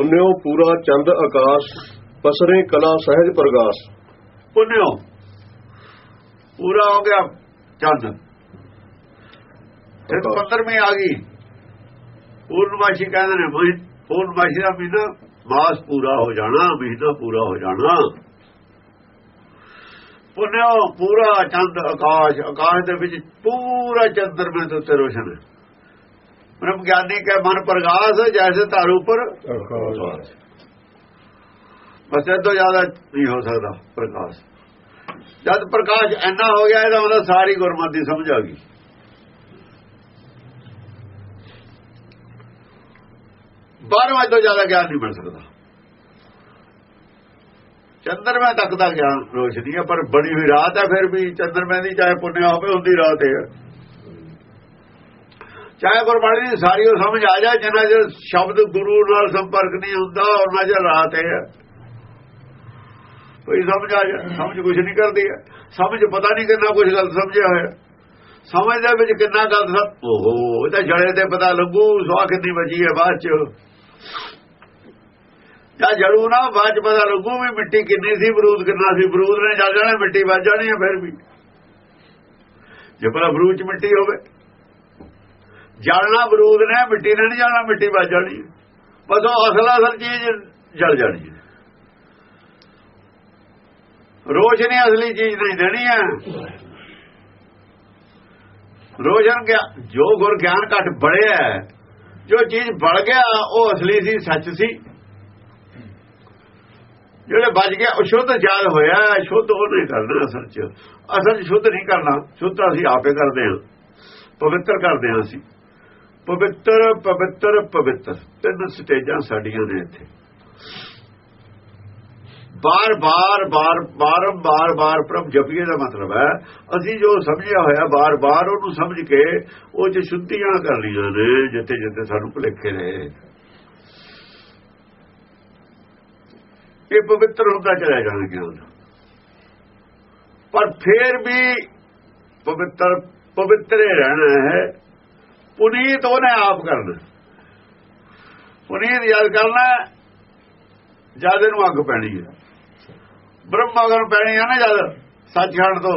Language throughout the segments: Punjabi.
ਪੁੰਨਿਓ ਪੂਰਾ ਚੰਦ ਆਕਾਸ਼ ਪਸਰੇ ਕਲਾ ਸਹਿਜ ਪ੍ਰਗਾਸ। ਪੁੰਨਿਓ ਪੂਰਾ ਹੋ ਗਿਆ ਚੰਦ। ਫਿਰ 15ਵੀਂ ਆ ਗਈ। ਪੂਰਨਮਾਸ਼ੀ ਕਹਿੰਦੇ ਨੇ ਪੂਰਨਮਾਸ਼ੀ ਦਾ ਮਹੀਨਾ ਮਾਸ ਪੂਰਾ ਹੋ ਜਾਣਾ ਮਹੀਨਾ ਪੂਰਾ ਹੋ ਜਾਣਾ। ਪੁੰਨਿਓ ਪੂਰਾ ਚੰਦ ਆਕਾਸ਼ ਆਕਾਸ਼ ਦੇ ਵਿੱਚ ਪੂਰਾ ਚੰਦਰਮੇ ਦੇ ਉੱਤੇ ਰੋਸ਼ਨ ਹੈ। ਬ੍ਰਹਮ ਗਿਆਨੀ ਕੇ ਮਨ ਪ੍ਰਗਾਸ ਜੈਸੇ ਉੱਪਰ। ਆਕਾਸ਼ ਬਸ ਇਹ ਤੋਂ ਜ਼ਿਆਦਾ ਨਹੀਂ ਹੋ ਸਕਦਾ ਪ੍ਰਕਾਸ਼ ਜਦ ਪ੍ਰਕਾਸ਼ ਇੰਨਾ ਹੋ ਗਿਆ ਇਹਦਾ ਮਤਲਬ ਸਾਰੀ ਗੁਰਮਤਿ ਸਮਝ ਆ ਗਈ। ਬਾਰਵਾਂ ਤੋਂ ਜ਼ਿਆਦਾ ਗਿਆਨ ਨਹੀਂ ਮਿਲ ਸਕਦਾ। ਚੰਦਰਮਾ ਤੱਕ ਦਾ ਗਿਆਨ ਰੋਸ਼ਨੀ ਹੈ ਪਰ ਬੜੀ ਹੋਈ ਰਾਤ ਹੈ ਫਿਰ ਵੀ ਚੰਦਰਮੇ ਦੀ ਚਾਹੇ ਪੁੰਨਿਆ ਹੋਵੇ ਹੁੰਦੀ ਰਾਤ ਹੈ। ਚਾਹੇ ਗੁਰਬਾਣੀ ਦੀ ਸਾਰੀ ਉਹ ਸਮਝ ਆ ਜਾਏ, ਜਿੰਨਾ ਚਿਰ ਸ਼ਬਦ ਗੁਰੂ ਨਾਲ ਸੰਪਰਕ ਨਹੀਂ ਹੁੰਦਾ, ਉਹਨਾਂ ਚਿਰ ਰਾਤ ਹੈ ਕੋਈ ਸਮਝ ਆ ਜਾ ਸਮਝ ਕੁਝ ਨਹੀਂ ਕਰਦੀ ਹੈ। ਸਮਝ ਪਤਾ ਨਹੀਂ ਕਿੰਨਾ ਕੁਝ ਗਲਤ ਸਮਝਿਆ ਹੋਇਆ। ਸਮਝ ਦੇ ਵਿੱਚ ਕਿੰਨਾ ਗਲਤ ਸਮ, ਓਹੋ, ਇਹ ਤਾਂ ਜੜੇ ਤੇ ਪਤਾ ਲੱਗੂ ਸਵਾ ਕਿੰਨੀ ਬਚੀ ਹੈ ਬਾਅਦ ਚ। ਜਾਂ ਜੜੂ ਨਾ, ਬਾਅਦ ਚ ਪਤਾ ਲੱਗੂ ਵੀ ਮਿੱਟੀ ਕਿੰਨੀ ਸੀ, ਬਰੂਦ ਕਿੰਨਾ ਸੀ। ਬਰੂਦ ਨੇ ਜਲ ਜਾਣਾ, ਮਿੱਟੀ ਵੱਜ ਜਾਣੀ ਹੈ, ਫਿਰ ਵੀ। ਜੇ ਭਲਾ ਬਰੂਦ ਚ ਮਿੱਟੀ ਹੋਵੇ। ਜਲਣਾ ਬਰੂਦ ਨੇ, ਮਿੱਟੀ ਨੇ ਨਹੀਂ ਜਾਣਾ ਮਿੱਟੀ ਬਚ ਜਾਣੀ। ਬਸ ਉਹ ਅਸਲ ਅਸਲ ਚੀਜ਼ ਜਲ ਜਾਣੀ ਹੈ। ਰੋਸ਼ਨੀ ਅਸਲੀ ਚੀਜ਼ ਨਹੀਂ ਦੇਣੀ ਹੈ। ਰੋਸ਼ਨ ਗਿਆ ਜੋ ਗੁਰ ਗਿਆਨ ਘਟ ਬੜਿਆ ਜੋ ਚੀਜ਼ ਬੜ ਗਿਆ, ਉਹ ਅਸਲੀ ਸੀ, ਸੱਚ ਸੀ। ਜਿਹੜੇ ਬਚ ਗਿਆ, ਉਹ ਸ਼ੁੱਧ ਜਾਲ ਹੋਇਆ ਸ਼ੁੱਧ ਉਹ ਨਹੀਂ ਕਰਨਾ ਅਸਲ ਚ। ਅਸਲ ਚ ਸ਼ੁੱਧ ਨਹੀਂ ਕਰਨਾ, ਸ਼ੁੱਧ ਅਸੀਂ ਆਪੇ ਕਰਦੇ ਹਾਂ, ਪਵਿੱਤਰ ਕਰਦੇ ਹਾਂ ਅਸੀਂ। ਪਵਿੱਤਰ ਪਵਿੱਤਰ ਪਵਿੱਤਰ। ਤਿੰਨ ਸਟੇਜਾਂ ਸਾਡੀਆਂ ਨੇ ਇੱਥੇ। ਬਾਰ ਬਾਰ ਬਾਰ ਬਾਰ ਬਾਰ ਪ੍ਰਭ ਜਪੀਏ ਦਾ ਮਤਲਬ ਹੈ, ਅਸੀਂ ਜੋ ਸਮਝਿਆ ਹੋਇਆ ਬਾਰ ਬਾਰ, ਉਹਨੂੰ ਸਮਝ ਕੇ ਉਹ ਚ ਸ਼ੁੱਧੀਆਂ ਕਰਨੀਆਂ ਨੇ, ਜਿੱਥੇ ਜਿੱਥੇ ਸਾਨੂੰ ਭੁਲੇਖੇ ਨੇ। ਇਹ ਪਵਿੱਤਰ ਹੁੰਦਾ ਚਲਾ ਜਾਣਾ ਗਿਆਨ ਪਰ ਫੇਰ ਵੀ ਪਵਿੱਤਰ, ਪਵਿੱਤਰੇ ਰਹਿਣਾ ਹੈ ਪੁਨੀਤ ਉਹਨੇ ਆਪ ਕਰਨਾ ਪੁਨੀਤ ਯਾਦ ਕਰਨਾ, ਜਦ ਇਹਨੂੰ ਅੱਗ ਪੈਣੀ ਹੈ। ਬ੍ਰਹਮ ਅਗਰ ਪੈਣੀ ਹੈ ਨਾ ਜਦ, ਸੱਚਖੰਡ ਤੋਂ,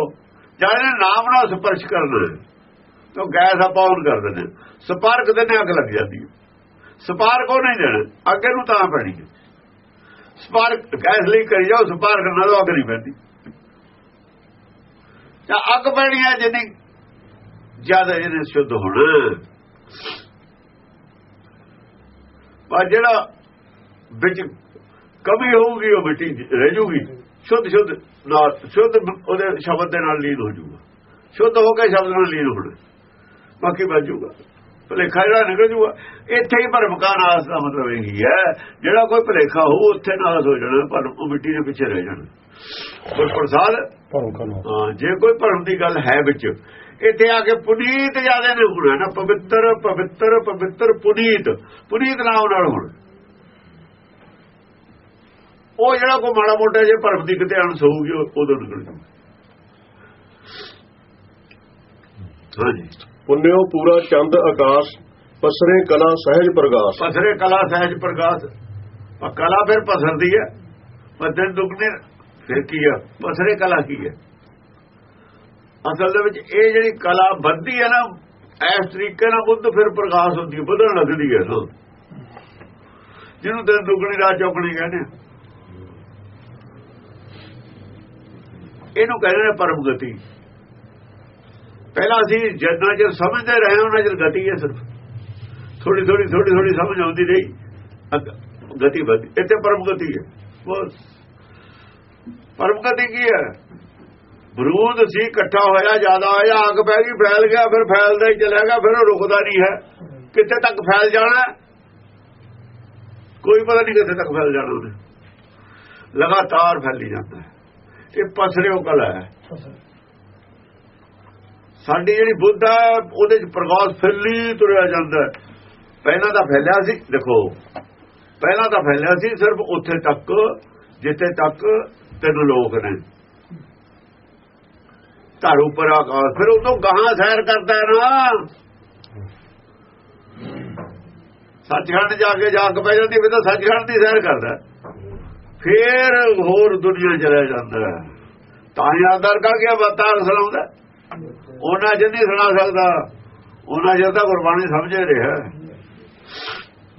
ਜਦ ਇਹਨੇ ਨਾਮ ਨਾਲ ਸਪਰਸ਼ ਕਰਨਾ ਤਾਂ ਗੈਸ ਆਪਾਂ ਔਨ ਕਰ ਦਿੰਦੇ ਸਪਾਰਕ ਦੇ ਨੇ ਅੱਗ ਲੱਗ ਜਾਂਦੀ ਹੈ। ਸਪਾਰਕ ਉਹ ਨਹੀਂ ਦੇਣਾ, ਅੱਗੇ ਨੂੰ ਤਾਂ ਪੈਣੀ ਹੈ। ਸਪਾਰਕ, ਗੈਸ ਲਈ ਕਰੀ ਜਾਓ, ਸਪਾਰਕ ਨਾਲ ਅੱਗ ਨਹੀਂ ਪੈਂਦੀ। ਜਾਂ ਅੱਗ ਪੈਣੀ ਹੈ ਜਿੰਨੀ ਜ਼ਿਆਦਾ ਇਹਨੇ ਸ਼ੁੱਧ ਹੋਣਾ। ਪਰ ਜਿਹੜਾ ਵਿੱਚ ਕਮੀ ਹੋਊਗੀ ਉਹ ਮਿੱਟੀ ਰਹਿ ਜੂਗੀ। ਸ਼ੁੱਧ ਸ਼ੁੱਧ ਨਾਲ ਸ਼ੁੱਧ ਉਹਦੇ ਸ਼ਬਦ ਦੇ ਨਾਲ ਲੀਨ ਹੋ ਜਾਊਗਾ ਸ਼ੁੱਧ ਹੋ ਕੇ ਸ਼ਬਦ ਨਾਲ ਲੀਨ ਹੋਣਾ। ਬਾਕੀ ਬਚ ਜਾਊਗਾ ਭਲੇਖਾ ਜਿਹੜਾ ਨਿਕਲ ਜਾਊਗਾ ਇੱਥੇ ਹੀ ਭਰਮ ਕਾ ਨਾਸ ਦਾ ਮਤਲਬ ਇਹ ਹੀ ਹੈ। ਜਿਹੜਾ ਕੋਈ ਭਲੇਖਾ ਹੋਊ ਉੱਥੇ ਨਾਸ ਹੋ ਜਾਣਾ ਪਰ ਉਹ ਮਿੱਟੀ ਦੇ ਪਿੱਛੇ ਰਹਿ ਜਾਣਾ। ਕੋਈ ਪ੍ਰਸਾਦ? ਭਰਮ ਕਰਨਾ। ਹਾਂ ਜੇ ਕੋਈ ਭਰਮ ਦੀ ਗੱਲ ਹੈ ਵਿੱਚ ਇੱਥੇ ਆ ਕੇ ਪੁਨੀਤ ਜ਼ਿਆਦਾ ਨੇ ਹੋਣਾ ਨਾ ਪਵਿੱਤਰ ਪਵਿੱਤਰ ਪਵਿੱਤਰ ਪੁਨੀਤ। ਪੁਨੀਤ ਨਾਮ ਨਾਲ ਹੋਣਾ। ਉਹ ਜਿਹੜਾ ਕੋ ਮਾੜਾ ਮੋਟਾ ਜੇ ਭਰਮ ਦੀ ਕਿਤੇ ਅਣਸ ਹੋਊਗੀ ਉਹ- ਉਦੋਂ ਨਿਕਲ ਜੂ ਹਾਂਜੀ। ਪੁੰਨਿਓ ਪੂਰਾ ਚੰਦ ਆਕਾਸ਼ ਪਸਰੇ ਕਲਾ ਸਹਿਜ ਪ੍ਰਗਾਸ। ਪਸਰੇ ਕਲਾ ਸਹਿਜ ਪ੍ਰਕਾਸ਼ ਆ ਕਲਾ ਫਿਰ ਪਸਰਦੀ ਹੈ। ਪਰ ਦਿਨ ਦੁਗਨੇ ਫਿਰ ਕੀ ਹੈ ਪਸਰੇ ਕਲਾ ਕੀ ਹੈ? ਅਸਲ ਦੇ ਵਿੱਚ ਇਹ ਜਿਹੜੀ ਕਲਾ ਵੱਧਦੀ ਹੈ ਨਾ, ਇਸ ਤਰੀਕੇ ਨਾਲ ਬੁੱਧ ਫਿਰ ਪ੍ਰਕਾਸ਼ ਹੁੰਦੀ ਹੈ ਵਧਣ ਲੱਗਦੀ ਹੈ ਸੋ। ਜਿਹਨੂੰ ਦਿਨ ਦੁਗਣੀ ਰਾਤ ਚੌਕਣੀ ਕਹਿੰਦੇ ਆ। ਇਹਨੂੰ ਕਹਿੰਦੇ ਨੇ ਪਰਮ ਗਤੀ। ਪਹਿਲਾਂ ਅਸੀਂ ਜਿੰਨਾ ਚਿਰ ਸਮਝਦੇ ਰਹੇ ਉਹਨਾਂ ਚਿਰ ਗਤੀ ਹੈ ਸਿਰਫ। ਥੋੜੀ ਥੋੜੀ ਥੋੜੀ ਥੋੜੀ ਸਮਝ ਆਉਂਦੀ ਰਹੀ ਗਤੀ ਵਧੀ ਇੱਥੇ ਪਰਮ ਗਤੀ ਹੈ, ਬਸ। ਪਰਮ ਗਤੀ ਕੀ ਹੈ? ਬਰੂਦ ਸੀ, ਇਕੱਠਾ ਹੋਇਆ, ਜ਼ਿਆਦਾ ਆਇਆ ਅੱਗ ਪੈ ਗਈ, ਫੈਲ ਗਿਆ, ਫਿਰ ਫੈਲਦਾ ਹੀ ਚਲਿਆ ਗਿਆ, ਫਿਰ ਉਹ ਰੁਕਦਾ ਨਹੀਂ ਹੈ। ਕਿੱਥੇ ਤੱਕ ਫੈਲ ਜਾਣਾ ਕੋਈ ਪਤਾ ਨਹੀਂ ਕਿੱਥੇ ਤੱਕ ਫੈਲ ਜਾਣਾ ਉਹਨੇ। ਲਗਾਤਾਰ ਫੈਲੀ ਜਾਂਦਾ ਇਹ ਪਸਰਿਓ ਕਲਾ ਹੈ। ਸਾਡੀ ਜਿਹੜੀ ਬੁੱਧ ਹੈ, ਉਹਦੇ ਚ ਪ੍ਰਕਾਸ਼ ਫੈਲੀ ਤੁਰਿਆ ਜਾਂਦਾ ਪਹਿਲਾਂ ਤਾਂ ਫੈਲਿਆ ਸੀ, ਦੇਖੋ। ਪਹਿਲਾਂ ਤਾਂ ਫੈਲਿਆ ਸੀ, ਸਿਰਫ ਉੱਥੇ ਤੱਕ, ਜਿੱਥੇ ਤੱਕ ਤਿੰਨ ਲੋਕ ਨੇ। ਧੜ ਉੱਪਰ ਆਕਾਸ਼ ਫਿਰ ਉਦੋਂ ਗਾਹਾਂ ਸੈਰ ਕਰਦਾ ਨਾ ਸੱਚਖੰਡ ਜਾ ਕੇ ਜਾਗ ਪੈ ਜਾਂਦੀ, ਫਿਰ ਤਾਂ ਸੱਚਖੰਡ ਦੀ ਸੈਰ ਕਰਦਾ। ਫੇਰ ਹੋਰ ਦੁਨੀਆ ਚਲਾ ਜਾਂਦਾ। ਹੈ। ਤਾਂ ਯਾਦਾਰ ਕਰਕੇ ਬਤਾਰ ਸੁਣਾਉਂਦਾ। ਉਹਨਾਂ ਜਿੰਨੀ ਸੁਣਾ ਸਕਦਾ ਉਹਨਾਂ ਜਦ ਤਾਂ ਗੁਰਬਾਣੀ ਸਮਝੇ ਰਿਹਾ।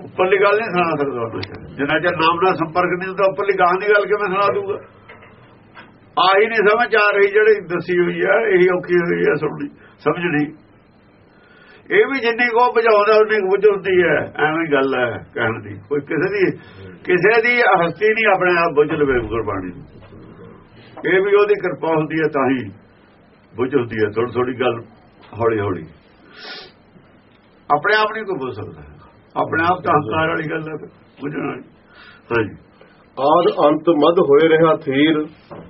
ਉੱਪਰਲੀ ਗੱਲ ਨਹੀਂ ਸੁਣਾ ਸਕਦਾ ਉਹਨਾਂ ਜਿੰਨਾ ਚਿਰ ਨਾਮ ਨਾਲ ਸੰਪਰਕ ਨਹੀਂ ਹੁੰਦਾ, ਉੱਪਰਲੀ ਗਾਂ ਦੀ ਗੱਲ ਕਿਵੇਂ ਸੁਣਾ ਦੂਗਾ ਆਹੀ ਨਹੀਂ ਸਮਝ ਆ ਰਹੀ ਜਿਹੜੀ ਦੱਸੀ ਹੋਈ ਹੈ ਇਹੀ ਔਖੀ ਹੋਈ ਹੈ ਸੁਣਨੀ, ਸਮਝਣੀ। ਇਹ ਵੀ ਜਿੰਨੀ ਕੋ ਬੁਝਾਉਂਦਾ, ਉਨੀ ਕੁ ਹੁੰਦੀ ਹੈ, ਐਵੇਂ ਗੱਲ ਹੈ ਕਹਿਣ ਦੀ। ਕੋਈ ਕਿਸੇ ਦੀ ਕਿਸੇ ਦੀ ਹਸਤੀ ਨਹੀਂ ਆਪਣੇ ਆਪ ਬੁਝ ਲਵੇ ਗੁਰਬਾਣੀ ਨੂੰ ਇਹ ਵੀ ਉਹਦੀ ਕਿਰਪਾ ਹੁੰਦੀ ਹੈ, ਤਾਂ ਹੀ ਬੁਝ ਹੁੰਦੀ ਹੈ ਥੋੜੀ ਥੋੜੀ ਗੱਲ ਹੌਲੀ ਹੌਲੀ। ਆਪਣੇ ਆਪ ਨਹੀਂ ਕੋਈ ਬੁਝ ਸਕਦਾ। ਆਪਣੇ ਆਪ ਤਾਂ ਹੰਕਾਰ ਵਾਲੀ ਗੱਲ ਹੈ ਬੁਝਣ ਵਾਲੀ ਹਾਂਜੀ। ਆਦ ਅੰਤ ਮਦ ਹੋਏ ਰਿਹਾ ਥੀਰ,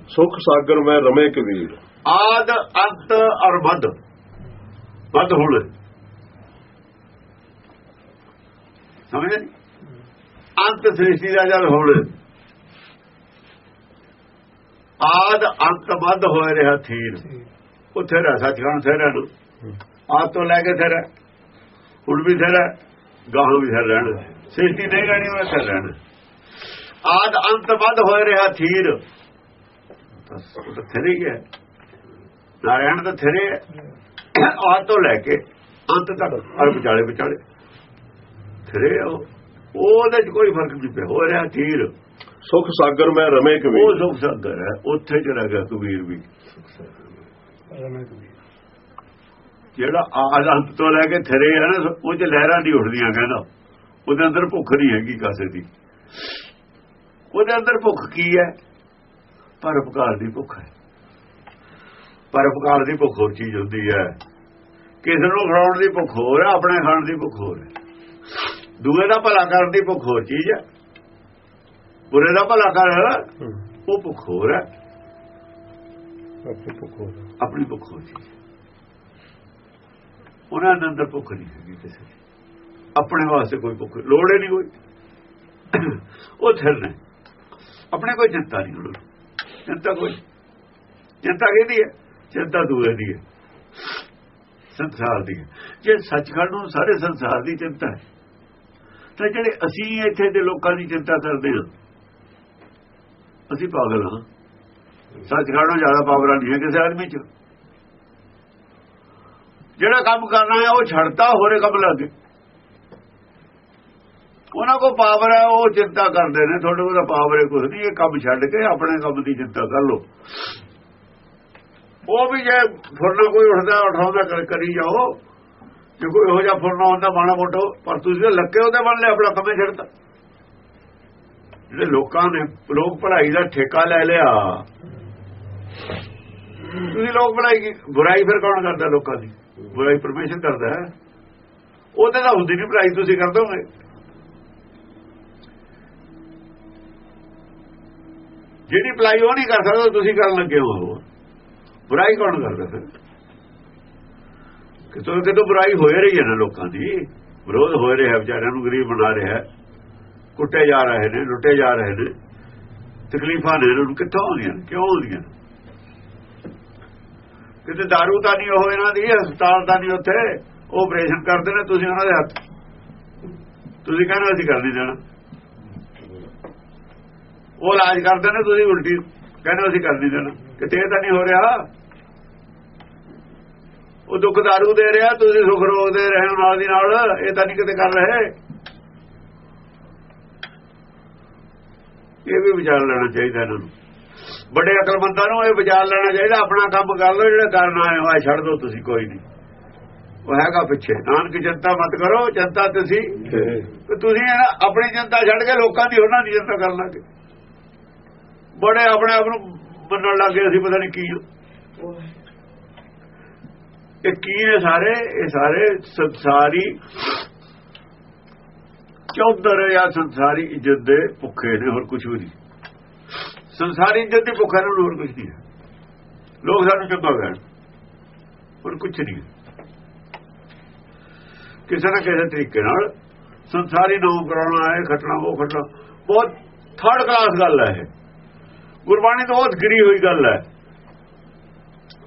ਸੁਖ ਸਾਗਰ ਮੈਂ ਰਮੇ ਕਬੀਰ। ਆਦ ਅੰਤ ਔਰ ਮਦ। ਮਦ ਹੁਣ ਸਮਝੇ ਅੰਤ ਸ੍ਰਿਸ਼ਟੀ ਦਾ ਜਦ ਹੁਣ ਆਦ ਅੰਤ ਮਦ ਹੋਏ ਰਿਹਾ ਥੀਰ। ਉੱਥੇ ਰਹਿ ਸੱਚਖੰਡ ਥੇਰਾ। ਨੂੰ ਆਦ ਤੋਂ ਲੈ ਕੇ ਥੇਰਾ। ਹੁਣ ਵੀ ਥੇਰਾ ਗਾਹਾਂ ਵੀ ਥੇਰਾ ਰਹਿਣਾ। ਸ੍ਰਿਸ਼ਟੀ ਨਹੀਂ ਰਹਿਣੀ, ਉਹ ਥੇਰਾ ਰਹਿਣਾ। ਆਦ ਅੰਤ ਮਦ ਹੋਏ ਰਿਹਾ ਥੀਰ ਉਹ ਤਾਂ ਥੇਰੇ ਹੀ ਹੈ। ਨਾਰਾਇਣ ਤਾਂ ਥੇਰੇ ਹੈ। ਆਦ ਤੋਂ ਲੈ ਕੇ ਅੰਤ ਤੱਕ ਅਰ ਵਿਚਾਲੇ ਵਿਚਾਲੇ। ਥੇਰੇ ਉਹ। ਉਹਦੇ ਚ ਕੋਈ ਫ਼ਰਕ ਨਹੀਂ ਪਿਆ। ਹੋ ਰਿਹਾ ਥੀਰ ਸੁਖ ਸਾਗਰ ਮੈਂ ਰਮੇ ਉਹ ਕਬੀਰ ਸੁਖ ਸੰਦਰ ਹੈ। ਉੱਥੇ ਚਲਾ ਗਿਆ ਕਬੀਰ ਵੀ। ਜਿਹੜਾ ਆਦ ਅੰਤ ਤੋਂ ਲੈ ਕੇ ਥਰੇ ਹੈ ਨਾ ਉਹ ਚ ਲਹਿਰਾਂ ਨਹੀਂ ਉੱਠਦੀਆਂ ਕਹਿੰਦਾ। ਉਹਦੇ ਅੰਦਰ ਭੁੱਖ ਨਹੀਂ ਹੈਗੀ ਕਾਸੇ ਦੀ। ਉਹਦੇ ਅੰਦਰ ਭੁੱਖ ਕੀ ਹੈ? ਪਰਉਪਕਾਰ ਦੀ ਭੁੱਖ ਹੈ। ਪਰਉਪਕਾਰ ਦੀ ਭੁੱਖ ਹੋਰ ਚੀਜ਼ ਹੁੰਦੀ ਹੈ। ਕਿਸੇ ਨੂੰ ਖੜਾਉਣ ਦੀ ਭੁੱਖ ਹੋਰ ਹੈ ਆਪਣੇ ਖਾਣ ਦੀ ਭੁੱਖ ਹੋਰ ਹੈ। ਦੂਏ ਦਾ ਭਲਾ ਕਰਨ ਦੀ ਭੁੱਖ ਹੋਰ ਚੀਜ਼ ਹੈ। ਬੁਰੇ ਦਾ ਭਲਾ ਕਰ ਉਹ ਭੁੱਖ ਹੋਰ ਹੈ। ਆਪਣੀ ਭੁੱਖ ਹੋ। ਜੀ ਉਹਨਾਂ ਦੇ ਅੰਦਰ ਭੁੱਖ ਨਹੀਂ ਹੈਗੀ ਕਿਸੇ ਆਪਣੇ ਵਾਸਤੇ ਕੋਈ ਭੁੱਖ ਲੋੜ ਹੀ ਨਹੀਂ ਕੋਈ। ਉਹ ਥਿਰ ਨੇ। ਆਪਣੇ ਕੋਈ ਚਿੰਤਾ ਨਹੀਂ ਉਹਨਾਂ। ਨੂੰ ਚਿੰਤਾ ਕੋਈ। ਚਿੰਤਾ ਕਿਹਦੀ ਹੈ? ਚਿੰਤਾ ਦੂਏ ਦੀ ਹੈ। ਸੰਸਾਰ ਦੀ ਹੈ। ਜੇ ਸੱਚਖੰਡ ਨੂੰ ਸਾਰੇ ਸੰਸਾਰ ਦੀ ਚਿੰਤਾ ਹੈ, ਤਾਂ ਜਿਹੜੇ ਅਸੀਂ ਇੱਥੇ ਦੇ ਲੋਕਾਂ ਦੀ ਚਿੰਤਾ ਕਰਦੇ ਹਾਂ, ਅਸੀਂ ਪਾਗਲ ਹਾਂ। ਸੱਚਖੰਡ ਨੂੰ ਜ਼ਿਆਦਾ ਪਾਵਰ ਨਹੀਂ ਹੈ ਕਿਸੇ ਆਦਮੀ 'ਚ। ਜਿਹੜਾ ਕੰਮ ਕਰਨਾ ਹੈ, ਉਹ ਛੱਡਦਾ ਹੋਰੇ ਕੰਮ ਲੱਗੇ ਉਹਨਾਂ ਕੋ ਪਾਵਰ ਹੈ, ਉਹ ਚਿੰਤਾ ਕਰਦੇ ਨੇ, ਤੁਹਾਡੇ ਕੋਲ ਪਾਵਰ ਹੈ ਕੁਝ ਨਹੀਂ, ਇਹ ਕੰਮ ਛੱਡ ਕੇ ਆਪਣੇ ਕੰਮ ਦੀ ਚਿੰਤਾ ਕਰ ਲਓ। ਉਹ ਵੀ ਜੇ ਫੁਰਨਾ ਕੋਈ ਉੱਠਦਾ, ਉਠਾਉਂਦਾ ਕਰੀ ਜਾਓ, ਜੇ ਕੋਈ ਇਹੋ ਜਿਹਾ ਫੁਰਨਾ ਹੁੰਦਾ ਮਾਣਾ ਮੋਟੋ, ਪਰ ਤੁਸੀਂ ਤਾਂ ਲੱਗੇ ਉਹਦੇ ਬਣ ਲਿਆ ਆਪਣਾ ਕੰਮੇ ਛੱਡਦਾ ਜਿਹੜੇ ਲੋਕਾਂ ਨੇ, ਲੋਕ ਪੜ੍ਹਾਈ ਦਾ ਠੇਕਾ ਲੈ ਲਿਆ। ਤੁਸੀਂ ਲੋਕ ਪੜ੍ਹਾਈ ਕੀ, ਬੁਰਾਈ ਫਿਰ ਕੌਣ ਕਰਦਾ ਲੋਕਾਂ ਦੀ? ਬੁਰਾਈ ਪਰਮੇਸ਼ਰ ਕਰਦਾ ਉਹਦੇ ਤਾਂ ਹੁੰਦੀ ਨਹੀਂ ਭਲਾਈ, ਤੁਸੀਂ ਕਰ ਦੋਗੇ। ਜਿਹੜੀ ਭਲਾਈ ਉਹ ਨਹੀਂ ਕਰ ਸਕਦਾ ਤੁਸੀਂ ਕਰਨ ਲੱਗੇ ਹੋ। ਬੁਰਾਈ ਕੌਣ ਕਰਦਾ ਫਿਰ? ਕਿਤੋਂ ਕਿਤੋਂ ਬੁਰਾਈ ਹੋ ਰਹੀ ਹੈ ਨਾ ਲੋਕਾਂ ਦੀ। ਵਿਰੋਧ ਹੋ ਰਿਹਾ ਵਿਚਾਰਿਆਂ ਨੂੰ ਗਰੀਬ ਬਣਾ ਰਿਹਾ ਕੁੱਟੇ ਜਾ ਰਹੇ ਨੇ, ਲੁੱਟੇ ਜਾ ਰਹੇ ਨੇ। ਤਕਲੀਫਾਂ ਨੇ ਇਹਨਾਂ ਨੂੰ ਕਿੱਥੋਂ ਆਉਂਦੀਆਂ ਨੇ? ਕਿਉਂ ਆਉਂਦੀਆਂ ਕਿਤੇ दारू ਤਾਂ ਨਹੀਂ ਉਹ ਇਹਨਾਂ ਦੀ, ਹਸਪਤਾਲ ਤਾਂ ਨਹੀਂ ਉੱਥੇ। ਉਹ ਆਪਰੇਸ਼ਨ ਕਰਦੇ ਨੇ, ਤੁਸੀਂ ਉਹਨਾਂ ਦੇ ਹੱਥ। ਤੁਸੀਂ ਕਹਿੰਦੇ ਅਸੀਂ ਕਰ ਨਹੀਂ ਦੇਣਾ। ਉਹ ਇਲਾਜ ਕਰਦੇ ਨੇ ਤੁਸੀਂ ਉਲਟੀ ਕਹਿੰਦੇ ਅਸੀਂ ਕਰ ਨਹੀਂ ਦੇਣਾ। ਕਿਤੇ ਇਹ ਤਾਂ ਨਹੀਂ ਹੋ ਰਿਹਾ। ਉਹ ਦੁੱਖ दारू ਦੇ ਰਿਹਾ ਤੁਸੀਂ ਸੁਖ ਰੋਗ ਦੇ ਰਹੇ ਹੋ ਨਾਲ ਦੀ ਨਾਲ ਇਹ ਤਾਂ ਨਹੀਂ ਕਿਤੇ ਕਰ ਰਹੇ। ਇਹ ਵੀ ਵਿਚਾਰ ਲੈਣਾ ਚਾਹੀਦਾ ਇਹਨਾਂ ਨੂੰ। ਵੱਡੇ ਅਕਲਮੰਦਾਂ ਨੂੰ ਇਹ ਵਿਚਾਰ ਲੈਣਾ ਚਾਹੀਦਾ ਆਪਣਾ ਕੰਮ ਕਰ ਲਓ ਜਿਹੜਾ ਕਰਨਾ ਹੈ ਉਹ ਛੱਡ ਦਿਓ ਤੁਸੀਂ ਕੋਈ ਨਹੀਂ। ਉਹ ਹੈਗਾ ਪਿੱਛੇ। ਨਾਨਕ ਚਿੰਤਾ ਮਤ ਕਰੋ ਚਿੰਤਾ ਤੁਸੀਂ ਤੇ ਤੁਸੀਂ ਆਪਣੀ ਚਿੰਤਾ ਛੱਡ ਕੇ ਲੋਕਾਂ ਦੀ ਉਹਨਾਂ ਦੀ ਚਿੰਤਾ ਕਰਨ ਲੱਗੇ ਬੜੇ ਆਪਣੇ ਆਪ ਨੂੰ ਮੰਨਣ ਗਏ ਅਸੀਂ, ਪਤਾ ਨਹੀਂ ਕੀ। ਹਾਂ। ਇਹ ਕੀ ਨੇ ਸਾਰੇ? ਇਹ ਸਾਰੇ ਸੰਸਾਰੀ ਚੌਧਰ ਜਾਂ ਸੰਸਾਰੀ ਇੱਜ਼ਤ ਦੇ ਭੁੱਖੇ ਨੇ, ਹੋਰ ਕੁਝ ਵੀ ਨਹੀਂ ਸੰਸਾਰੀ ਇੱਜ਼ਤ ਦੇ ਭੁੱਖੇ ਨੇ ਹੋਰ ਕੁਝ ਨਹੀਂ ਹੈ। ਲੋਕ ਸਾਨੂੰ ਚੰਗਾ ਕਹਿਣ, ਹੋਰ ਕੁਝ ਨਹੀਂ ਕਿਸੇ ਨਾ ਕਿਸੇ ਤਰੀਕੇ ਨਾਲ ਸੰਸਾਰੀ ਨਾਮ ਕਰਾਉਣਾ ਹੈ, ਖਟਣਾ, ਉਹ ਖਟਣਾ। ਬਹੁਤ ਥਰਡ ਕਲਾਸ ਗੱਲ ਹੈ ਇਹ। ਗੁਰਬਾਣੀ ਤੋਂ ਬਹੁਤ ਗਿਰੀ ਹੋਈ ਗੱਲ ਹੈ।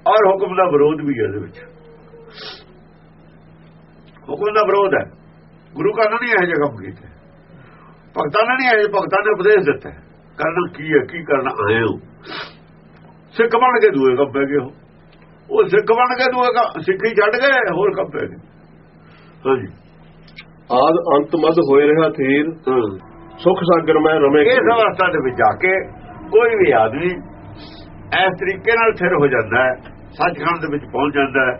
ਔਰ ਹੁਕਮ ਦਾ ਵਿਰੋਧ ਵੀ ਹੈ ਇਹਦੇ ਵਿੱਚ। ਹੁਕਮ ਦਾ ਵਿਰੋਧ ਹੈ। ਗੁਰੂ ਨੇ ਨਹੀਂ ਇਹ ਜਗ੍ਹਾ ਕੀਤੇ ਭਗਤਾਂ ਨੇ ਨਹੀਂ ਇਹ ਭਗਤਾਂ ਨੇ ਉਪਦੇਸ਼ ਦਿੱਤਾ ਹੈ। ਕਰਨਾ ਕੀ ਹੈ ਕੀ ਕਰਨਾ ਆਏ ਹੋ। ਸਿੱਖ ਬਣ ਕੇ ਦੂਏ ਕੰਮ ਪੈ ਗਏ ਉਹ ਉਹ ਸਿੱਖ ਬਣ ਕੇ ਦੂਏ ਕੰਮ ਸਿੱਖੀ ਛੱਡ ਗਏ ਹੋਰ ਕੰਮ ਪੈ ਗਏ। ਹਾਂਜੀ। ਆਦ ਅੰਤ ਮਦ ਹੋਏ ਰਿਹਾ ਥੀਰ ਹਾਂ। ਸੁਖ ਸਾਗਰ ਮੈਂ ਰਮੇ ਇਸ ਅਵਸਥਾ ਦੇ ਵਿੱਚ ਜਾ ਕੇ ਕੋਈ ਵੀ ਆਦਮੀ ਇਸ ਤਰੀਕੇ ਨਾਲ ਥਿਰ ਹੋ ਜਾਂਦਾ ਹੈ ਸੱਚਖੰਡ ਦੇ ਵਿੱਚ ਪਹੁੰਚ ਜਾਂਦਾ ਹੈ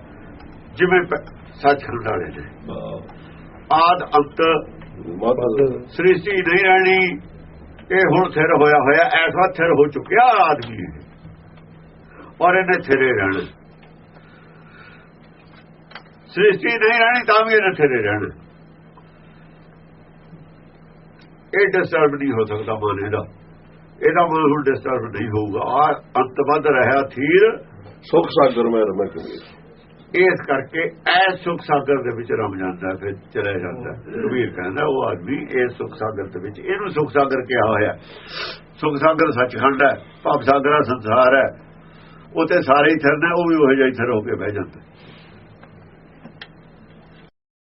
ਜਿਵੇਂ ਸੱਚਖੰਡ ਵਾਲੇ ਨੇ। ਆਦ ਅੰਤ ਸ੍ਰਿਸ਼ਟੀ ਨਹੀਂ ਰਹਿਣੀ ਇਹ ਹੁਣ ਥਿਰ ਹੋਇਆ ਹੋਇਆ ਐਸਾ ਥਿਰ ਹੋ ਚੁੱਕਿਆ ਆਦਮੀ। ਔਰ ਇਹਨੇ ਥਿਰੇ ਰਹਿਣਾ। ਸ੍ਰਿਸ਼ਟੀ ਨਹੀਂ ਰਹਿਣੀ ਤਾਂ ਵੀ ਇਹਨੇ ਥਿਰੇ ਰਹਿਣਾ। ਇਹ ਡਿਸਟਰਬ ਨਹੀਂ ਹੋ ਸਕਦਾ ਮਨ ਇਹਦਾ। ਇਹਦਾ ਮਨ ਹੁਣ ਡਿਸਟਰਬ ਨਹੀਂ ਹੋਊਗਾ। ਆ ਅੰਤਬੱਧ ਰਿਹਾ ਥੀਰ ਸੁਖ ਸਾਗਰ ਮੈਂ ਰਮੇ ਕਬੀਰ। ਇਸ ਕਰਕੇ ਐ ਸੁਖ ਸਾਗਰ ਦੇ ਵਿੱਚ ਰਮ ਜਾਂਦਾ ਫਿਰ ਚਲੇ ਜਾਂਦਾ। ਕਬੀਰ ਕਹਿੰਦਾ ਉਹ ਆਦਮੀ ਇਸ ਸੁਖ ਸਾਗਰ ਦੇ ਵਿੱਚ ਇਹਨੂੰ ਸੁਖ ਸਾਗਰ ਕਿਹਾ ਹੋਇਆ। ਸੁਖ ਸਾਗਰ ਸੱਚਖੰਡ ਹੈ ਭਵ ਸਾਗਰ ਸੰਸਾਰ ਹੈ। ਉਤੇ ਸਾਰੇ ਹੀ ਥਿਰਨੇ ਉਹ ਵੀ ਉਹ ਜਿਹਾ ਹੀ ਥਿਰ ਹੋ ਕੇ ਬਹਿ ਜਾਂਦਾ।